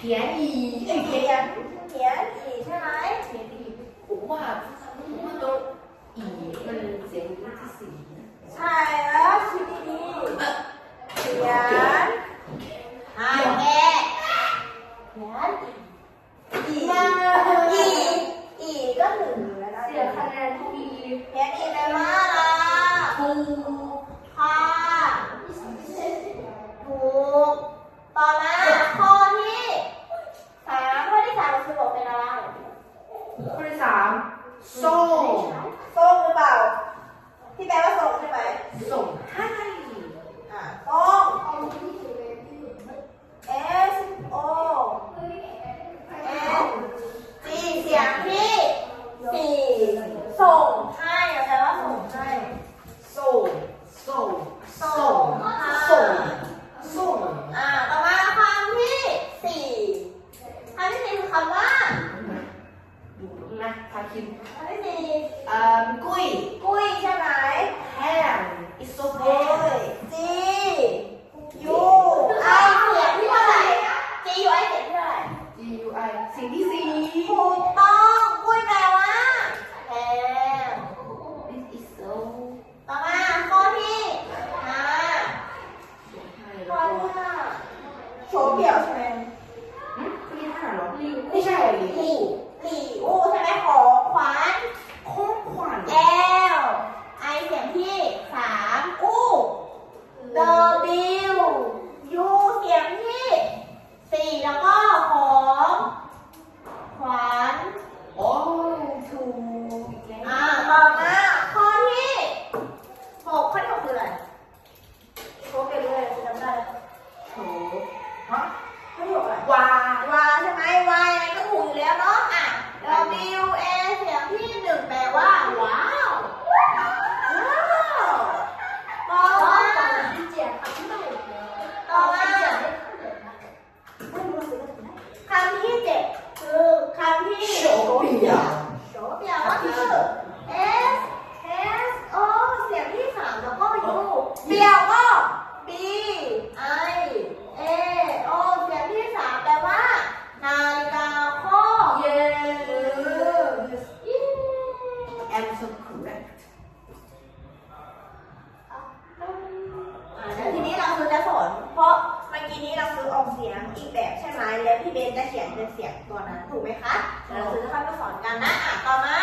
便宜 ข้อที่สามโซ่โซ่หรือเปล่า ที่แปลว่าโซ่ นะคาคิมไม่มีเอ่อกุ้ย กุ้ยใช่ไหมแฮมอิสุเป้ยจี answer correct แล้วทีนี้เราคือจะสอน เพราะเมื่อกี้นี้เราซื้อออกเสียงอีกแบบใช่ไหมแล้วพี่เบนจะเขียนเป็นเสียงตัวนั้นถูกไหมคะเราซื้อจะเข้าไปสอนกันนะอะต่อมา